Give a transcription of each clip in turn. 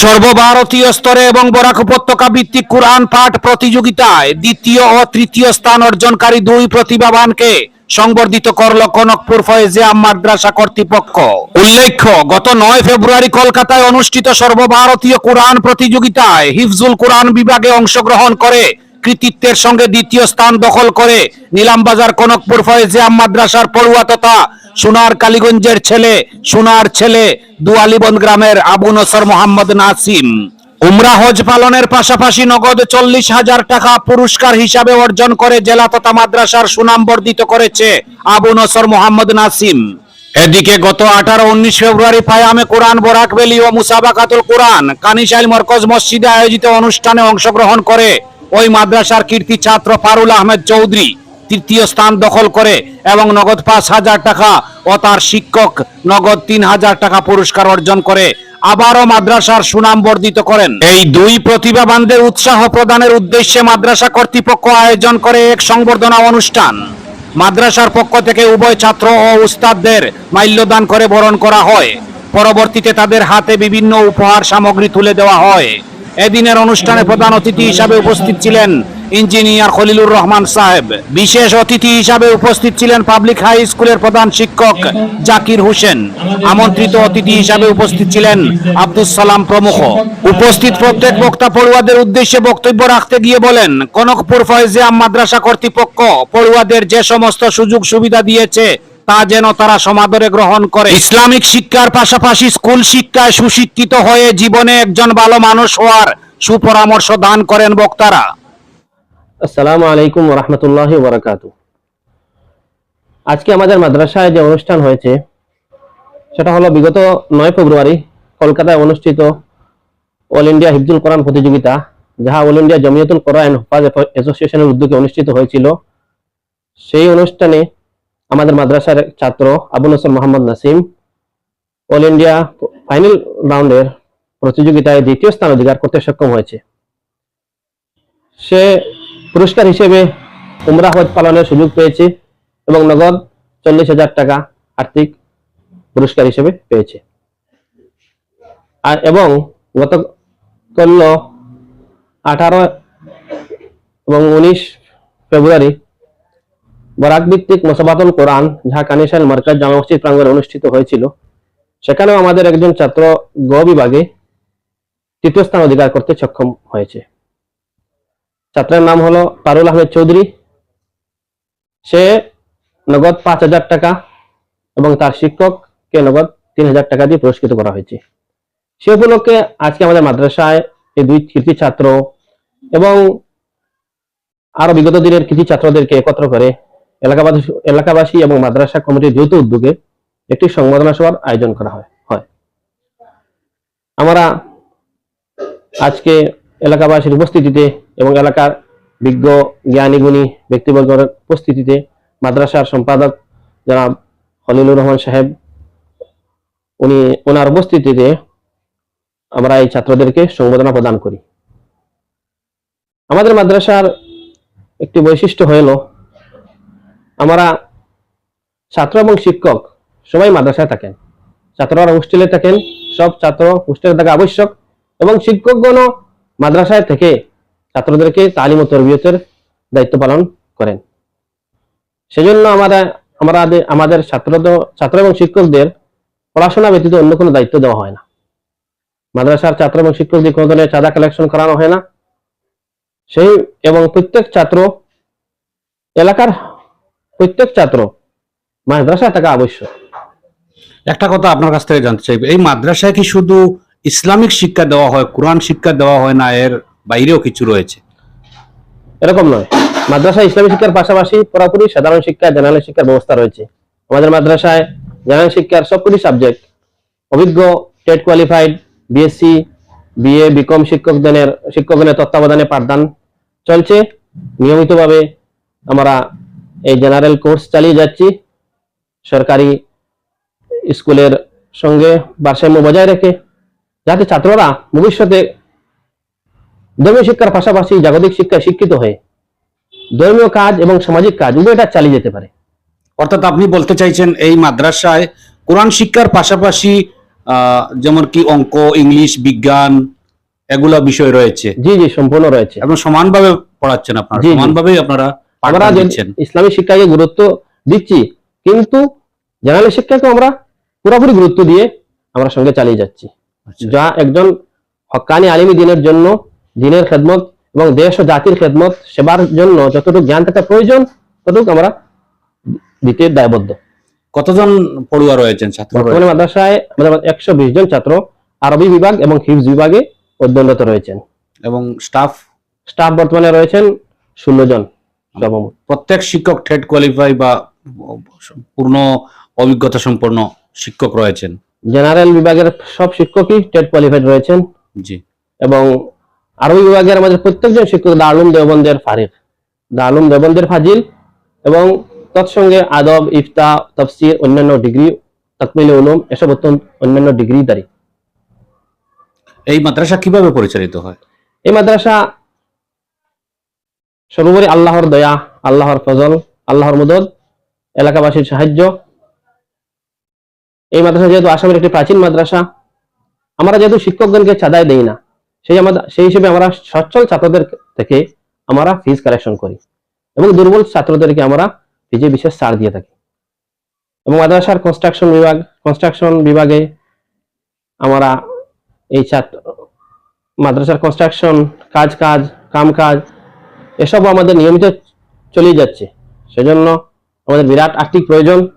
সর্বভারতীয় স্তরে এবং বরাক উপত্যকা ভিত্তিক কোরআন পাঠ প্রতিযোগিতায় দ্বিতীয় ও তৃতীয় স্থান অর্জনকারী দুই প্রতিভাবানকে সংবর্ধিত করল কনকপুর ফয়েজিয়া মাদ্রাসা কর্তৃপক্ষ। উল্লেখ্য, গত নয় ফেব্রুয়ারি কলকাতায় অনুষ্ঠিত সর্বভারতীয় কোরআন প্রতিযোগিতায় হিফজুল কোরআন বিভাগে অংশগ্রহণ করে কৃতিত্বের সঙ্গে দ্বিতীয় স্থান দখল করে নিলামবাজার কনকপুর ফয়েজিয়া মাদ্রাসার পড়ুয়া তথা সোনার কালীগঞ্জের ছেলে, সোনার ছেলে দুয়ালিবন্দ গ্রামের আবু নসর মোহাম্মদ নাসিম। উমরা হজ পালনের পাশাপাশি নগদ চল্লিশ হাজার টাকা পুরস্কার হিসাবে অর্জন করে জেলা তথা মাদ্রাসার সুনাম বর্ধিত করেছে আবু নসর মোহাম্মদ নাসিম। এদিকে গত আঠারো উনিশ ফেব্রুয়ারি ফায়ামে কোরআন, বরাক ভ্যালি ও মুসাবাকাতুল কোরআন, কানিশাইল মরকজ মসজিদে আয়োজিত অনুষ্ঠানে অংশগ্রহণ করে ওই মাদ্রাসার কীর্তি ছাত্র ফারুল আহমেদ চৌধুরী তৃতীয় স্থান দখল করে এবং নগদ পাঁচ হাজার টাকা ও তার শিক্ষক নগদ তিন হাজার টাকা পুরস্কার অর্জন করে আবারও মাদ্রাসার সুনাম বর্ধিত করেন। এই দুই প্রতিভাবানদের উৎসাহ প্রদানের উদ্দেশ্যে মাদ্রাসা কর্তৃপক্ষ আয়োজন করে এক সংবর্ধনা অনুষ্ঠান। মাদ্রাসার পক্ষ থেকে উভয় ছাত্র ও উস্তাদদের মাল্যদান করে বরণ করা হয়। পরবর্তীতে তাদের হাতে বিভিন্ন উপহার সামগ্রী তুলে দেওয়া হয়। এদিনের অনুষ্ঠানে প্রধান অতিথি হিসাবে উপস্থিত ছিলেন ইঞ্জিনিয়ার খলিলুর রহমান সাহেব। বিশেষ অতিথি হিসাবে উপস্থিত ছিলেন পাবলিক হাই স্কুলের প্রধান শিক্ষক জাকির হোসেন। আমন্ত্রিত অতিথি হিসাবে উপস্থিত ছিলেন আব্দুল সালাম প্রমুখ। উপস্থিত প্রত্যেক বক্তা পড়ুয়াদের উদ্দেশ্যে বক্তব্য রাখতে গিয়ে বলেন, কনকপুর ফয়জিয়া মাদ্রাসা কর্তৃপক্ষ পড়ুয়াদের যে সমস্ত সুযোগ সুবিধা দিয়েছে তা যেন তারা সমাদরে গ্রহণ করে। ইসলামিক শিক্ষার পাশাপাশি স্কুল শিক্ষায় সুশিক্ষিত হয়ে জীবনে একজন ভালো মানুষ হওয়ার সুপরামর্শ দান করেন বক্তারা। আসসালামু আলাইকুম রহমতুল্লাহ বরাকাতু আজকে আমাদের মাদ্রাসায় যে অনুষ্ঠান হয়েছে সেটা হলো বিগত নয় ফেব্রুয়ারি কলকাতায় অনুষ্ঠিত অল ইন্ডিয়া হিফজুল কোরআন প্রতিযোগিতা যাহা অল ইন্ডিয়া জমিয়তুল কোরআন হফাজ অ্যাসোসিয়েশনের উদ্যোগে অনুষ্ঠিত হয়েছিল। সেই অনুষ্ঠানে আমাদের মাদ্রাসার ছাত্র Abu Nasar Mohammad Nasim all India final রাউন্ডের প্রতিযোগিতায় দ্বিতীয় স্থান অধিকার করতে সক্ষম হয়েছে। সে পুরস্কার হিসেবে উমরা হজ পালনের সুযোগ পেয়েছে এবং নগদ চল্লিশ হাজার টাকা আর্থিক পুরস্কার হিসেবে পেয়েছে। আর এবং গত করল আঠারো এবং উনিশ ফেব্রুয়ারি বরাক ভিত্তিক মোসাবাতুল কোরআন যাহা কানিশাল মার্কাজ জামা মসজিদ প্রাঙ্গণে অনুষ্ঠিত হয়েছিল। সেখানেও আমাদের একজন ছাত্র গ বিভাগে তৃতীয় স্থান অধিকার করতে সক্ষম হয়েছে। ছাত্রের নাম হলো পারুল আহমেদ চৌধুরী। সে নগদ পাঁচ হাজার টাকা এবং তার শিক্ষককে নগদ তিন হাজার টাকা দিয়ে পুরস্কৃত করা হয়েছে। সে উপলক্ষে আজকে আমাদের মাদ্রাসায় এই দুই কৃতি ছাত্র এবং আরও বিগত দিনের কৃতি ছাত্রদেরকে একত্র করে এলাকাবাসী এলাকাবাসী এবং মাদ্রাসা কমিটির যৌথ উদ্যোগে একটি সংবর্ধনা সভার আয়োজন করা হয় আমরা আজকে এলাকাবাসীর উপস্থিতিতে এবং এলাকার বিজ্ঞ, জ্ঞানী, গুণী ব্যক্তিবর্গের উপস্থিতিতে মাদ্রাসার সম্পাদক যারা খলিলুর রহমান সাহেব, উনি, ওনার উপস্থিতিতে আমরা এই ছাত্রদেরকে সংবর্ধনা প্রদান করি। আমাদের মাদ্রাসার একটি বৈশিষ্ট্য হল ছাত্র এবং শিক্ষক সবাই মাদ্রাসায় থাকেন। ছাত্ররা হোস্টেলে থাকেন, সব ছাত্র হোস্টেলে থাকা আবশ্যক এবং শিক্ষকগণও মাদ্রাসায় থেকে ছাত্রদেরকে তালিম ও তরবিয়তের দায়িত্ব পালন করেন। সেজন্য আমরা আমরা আমাদের ছাত্র ছাত্র এবং শিক্ষকদের পড়াশোনা ব্যতীত অন্য কোনো দায়িত্ব দেওয়া হয় না। মাদ্রাসার ছাত্র এবং শিক্ষকদের কোনো ধরনের চাঁদা কালেকশন করানো হয় না। সেই এবং প্রত্যেক ছাত্র এলাকার প্রত্যেক ছাত্র মাদ্রাসায় থাকা আবশ্যক। একটা কথা আপনার কাছ থেকে জানতে চাইবে এই মাদ্রাসায় কি শুধু ইসলামিক শিক্ষা দেওয়া হয় কোরআন শিক্ষা দেওয়া হয় না এর বাইরেও কিছু রয়েছে? এরকম নয়। মাদ্রাসায় ইসলামী শিক্ষার পাশাপাশি পুরোপুরি সাধারণ শিক্ষা জেনারেল শিক্ষার ব্যবস্থা রয়েছে। আমাদের মাদ্রাসায় জেনারেল শিক্ষার সবকটি সাবজেক্ট অভিজ্ঞ TET qualified BSc BA BCom শিক্ষকগণের শিক্ষকগণের তত্ত্বাবধানে পাঠদান চলছে। নিয়মিতভাবে আমরা এই জেনারেল কোর্স চালিয়ে যাচ্ছি। সরকারি স্কুলের সঙ্গে ভারসাম্য বজায় রেখে। যাতে ছাত্ররা ভবিষ্যতে ধর্মীয় শিক্ষার পাশাপাশি জাগতিক শিক্ষায় শিক্ষিত হয়ে ধর্মীয় কাজ এবং সামাজিক কাজ উভয়টা চালিয়ে যেতে পারে। অর্থাৎ আপনি বলতে চাইছেন এই মাদ্রাসায় কোরআন শিক্ষার পাশাপাশি আহ, যেমন কি অঙ্ক ইংলিশ বিজ্ঞান এগুলা বিষয় রয়েছে। জি জি সম্পূর্ণ রয়েছে। এবং সমানভাবে পড়াচ্ছেন আপনারা। সমানভাবেই আপনারা আমরা ইসলামী শিক্ষাকে গুরুত্ব দিচ্ছি কিন্তু জেনারেল শিক্ষাকে আমরা পুরোপুরি গুরুত্ব দিয়ে আমরা সঙ্গে চালিয়ে যাচ্ছি। আচ্ছা। যা একজন হকানি আলিমী দিনের জন্য দিনের খেদমত এবং দেশ ও জাতির খেদমত সেবার জন্য যতটুকু জ্ঞান থাকা প্রয়োজন ততটুকু আমরা দিতে দায়বদ্ধ। কতজন পড়ুয়া রয়েছেন ছাত্র বর্তমানে মাদ্রাসায় আমাদের একশো বিশ জন ছাত্র আরবি বিভাগ এবং হিফজ বিভাগে অধ্যয়নরত রয়েছেন। এবং স্টাফ স্টাফ বর্তমানে রয়েছেন ষোলো জন। প্রত্যেক শিক্ষক ট্রেড কোয়ালিফাই বা পূর্ণ অভিজ্ঞতা সম্পন্ন শিক্ষক রয়েছেন। জেনারেল বিভাগের সব শিক্ষকই টেট কোয়ালিফাইড রয়েছেন। জি। এবং আরবি বিভাগের আমাদের প্রত্যেকজন শিক্ষক দারুম দেওবন্দের ফারিক দারুম দেওবন্দের ফাজিল এবং তৎসঙ্গে আদব ইফতা তফসির অন্যান্য ডিগ্রি তকমিল উলুম এসব অত্যন্ত অন্যান্য ডিগ্রিধারী। এই মাদ্রাসা কীভাবে পরিচালিত হয়? এই মাদ্রাসা সর্বোপরি আল্লাহর দয়া, আল্লাহর ফজল, আল্লাহর মদদ, এলাকাবাসীর সাহায্য। এই মাদ্রাসা যেহেতু আসামের একটি প্রাচীন মাদ্রাসা, আমরা যেহেতু শিক্ষকগণকে চাঁদাই দেই না, সেই আমাদের, সেই হিসেবে আমরা সচ্ছল ছাত্রদের থেকে আমরা ফিজ কালেকশন করি এবং দুর্বল ছাত্রদেরকে আমরা ফিজে বিশেষ ছাড় দিয়ে থাকি। এবং মাদ্রাসার কনস্ট্রাকশন বিভাগ কনস্ট্রাকশন বিভাগে আমরা এই ছাত্র, মাদ্রাসার কনস্ট্রাকশন কাজ কাজ, কাম কাজ এসব আমাদের নিয়মিত চলেই যাচ্ছে। সেজন্য আমাদের বিরাট আর্থিক প্রয়োজন।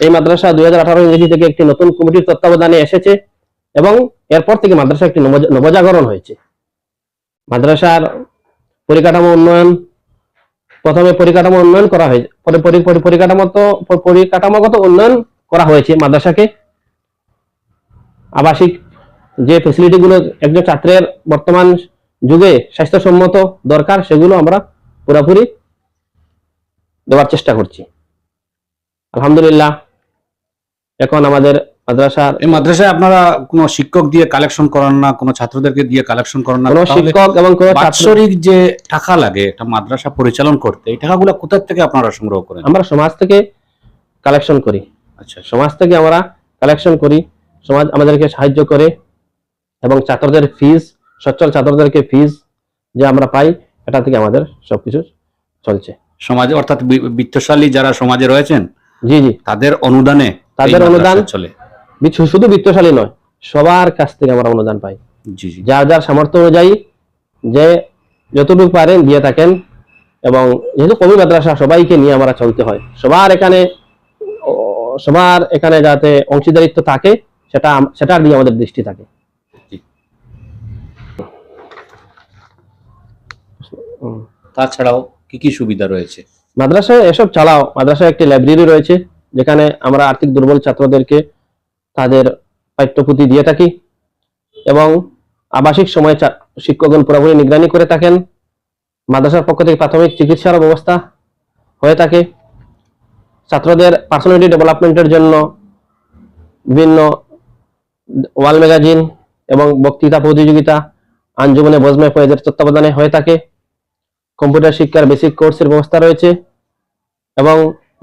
এই মাদ্রাসা দুই হাজার আঠারো ইংরেজি থেকে একটি নতুন কমিটির তত্ত্বাবধানে এসেছে এবং এরপর থেকে মাদ্রাসা একটি নবজা- নবজাগরণ হয়েছে। মাদ্রাসার পরিকাঠামো উন্নয়ন, প্রথমে পরিকাঠামো উন্নয়ন করা হয়েছে। পরে পরি- পরি- পরিকাঠামো তো পরিকাঠামোগত উন্নয়ন করা হয়েছে মাদ্রাসাকে। আবাসিক যে ফেসিলিটিগুলো একজন ছাত্রের বর্তমান যুগে স্বাস্থ্যসম্মত দরকার সেগুলো আমরা পুরোপুরি দেওয়ার চেষ্টা করছি। আলহামদুলিল্লাহ এখন আমাদের মাদ্রাসার এই মাদ্রাসায় আপনারা কোনো শিক্ষক দিয়ে কালেকশন করান না কোনো ছাত্রদেরকে দিয়ে কালেকশন করান না। কোনো শিক্ষক এবং কোনো বাৎসরিক যে টাকা লাগে একটা মাদ্রাসা পরিচালন করতে এই টাকাগুলো কোথা থেকে আপনারা সংগ্রহ করেন? আমরা সমাজ থেকে কালেকশন করি। আচ্ছা সমাজ থেকে আমরা কালেকশন করি। সমাজ আমাদেরকে সাহায্য করে এবং ছাত্রদের ফিজ সচ্ছল ছাত্রদেরকে ফিজ যে আমরা পাই এটা থেকে আমাদের সবকিছু চলছে। সমাজে অর্থাৎ বিত্তশালী যারা সমাজে রয়েছেন জি জি। তাদের অনুদানে তাদের অনুদান চলে। শুধু বিত্তশালী নয় সবার কাছ থেকে আমরা অনুদান পাই। জি জি। যার যার সামর্থ্য অনুযায়ী যে যতটুকু পারেন দিয়ে থাকেন এবং যেহেতু কবি মাদ্রাসা সবাইকে নিয়ে আমরা চলতে হয় সবার এখানে সবার এখানে যাতে অংশীদারিত্ব থাকে সেটা সেটার দিয়ে আমাদের দৃষ্টি থাকে। তাছাড়াও কি কি সুবিধা রয়েছে? মাদ্রাসায় এসব চালাও। মাদ্রাসায় একটি লাইব্রেরি রয়েছে যেখানে আমরা আর্থিক দুর্বল ছাত্রদেরকে তাদের পাঠ্যপুঁথি দিয়ে থাকি এবং আবাসিক সময়ে শিক্ষকগণ পুরোপুরি নিগরানি করে থাকেন। মাদ্রাসার পক্ষ থেকে প্রাথমিক চিকিৎসার ব্যবস্থা হয়ে থাকে। ছাত্রদের পার্সোনালিটি ডেভেলপমেন্টের জন্য বিভিন্ন ওয়াল ম্যাগাজিন এবং বক্তৃতা প্রতিযোগিতা আঞ্জুমনে বজমে ফয়েজের তত্ত্বাবধানে হয়ে থাকে। কম্পিউটার শিক্ষার বেসিক কোর্সের ব্যবস্থা রয়েছে এবং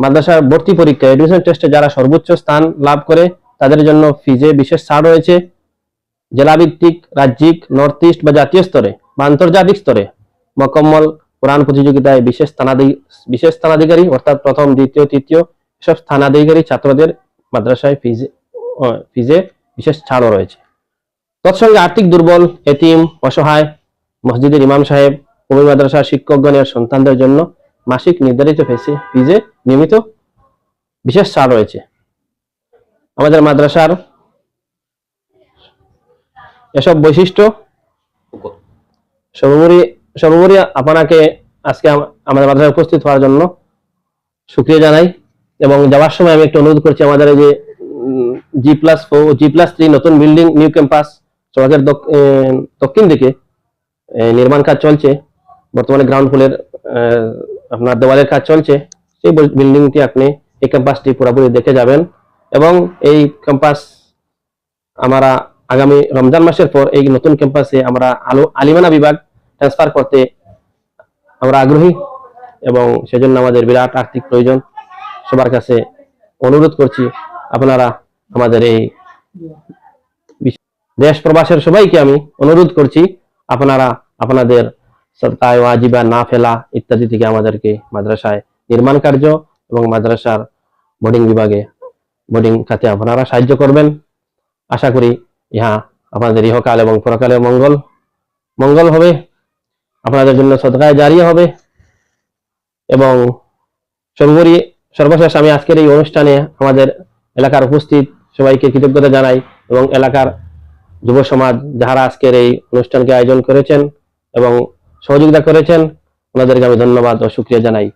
মাদ্রাসার ভর্তি পরীক্ষা এডমিশন টেস্টে যারা সর্বোচ্চ স্থান লাভ করে, তাদের জন্য ফিজে বিশেষ ছাড় রয়েছে। জেলাভিত্তিক, রাজ্যিক নর্থ ইস্ট বা জাতীয় স্তরে বা আন্তর্জাতিক স্তরে মকম্মল কোরআন প্রতিযোগিতায় বিশেষ স্থানাধি বিশেষ স্থানাধিকারী, অর্থাৎ প্রথম, দ্বিতীয়, তৃতীয় এসব স্থানাধিকারী ছাত্রদের মাদ্রাসায় ফিজে ফিজে বিশেষ ছাড়ও রয়েছে। তৎসঙ্গে আর্থিক দুর্বল, এতিম, অসহায় মসজিদের ইমাম সাহেব কবি, মাদ্রাসার শিক্ষকগণের সন্তানদের জন্য মাসিক নির্ধারিত ফেসে, ফিজে নিয়মিত বিশেষ ছাড় রয়েছে। আমাদের মাদ্রাসার এসব বৈশিষ্ট্য সর্বোপরি সর্বোপরি আপনাকে আজকে আমাদের মাদ্রাসায় উপস্থিত হওয়ার জন্য শুক্রিয়া জানাই এবং যাওয়ার সময় আমি একটু অনুরোধ করছি আমাদের যে G plus four G plus three নতুন বিল্ডিং নিউ ক্যাম্পাস সড়কের দক্ষিণ দিকে নির্মাণ কাজ চলছে। বর্তমানে গ্রাউন্ড ফ্লোরের আপনার দেওয়ালের কাজ চলছে। সেই বিল্ডিংটি আপনি এই ক্যাম্পাসটি পুরোপুরি দেখে যাবেন এবং এই ক্যাম্পাস আমরা আগামী রমজান মাসের পর এই নতুন ক্যাম্পাসে আমরা আলো আলিমানা বিভাগ ট্রান্সফার করতে আমরা আগ্রহী এবং সেজন্য আমাদের বিরাট আর্থিক প্রয়োজন। সবার কাছে অনুরোধ করছি, আপনারা আমাদের এই দেশ প্রবাসের সবাইকে আমি অনুরোধ করছি, আপনারা আপনাদের সদকায় ওয়াজিবা না ফেলা ইত্যাদি থেকে আমাদেরকে মাদ্রাসায় নির্মাণ কার্য এবং মাদ্রাসার বোর্ডিং বিভাগে বোর্ডিং খাতে আপনারা সাহায্য করবেন। আশা করি ইহা আপনাদের ইহকাল এবং পরকালে মঙ্গল মঙ্গল হবে। আপনাদের জন্য সদকায় জারি হবে। এবং সর্বোপরি, সর্বশেষ আমি আজকের এই অনুষ্ঠানে আমাদের এলাকার উপস্থিত সবাইকে কৃতজ্ঞতা জানাই এবং এলাকার যুব সমাজ যারা আজকের এই অনুষ্ঠানকে আয়োজন করেছেন এবং সহযোগিতা করেছেন। ওনাদেরকে আমি ধন্যবাদ ও সুক্রিয়া জানাই।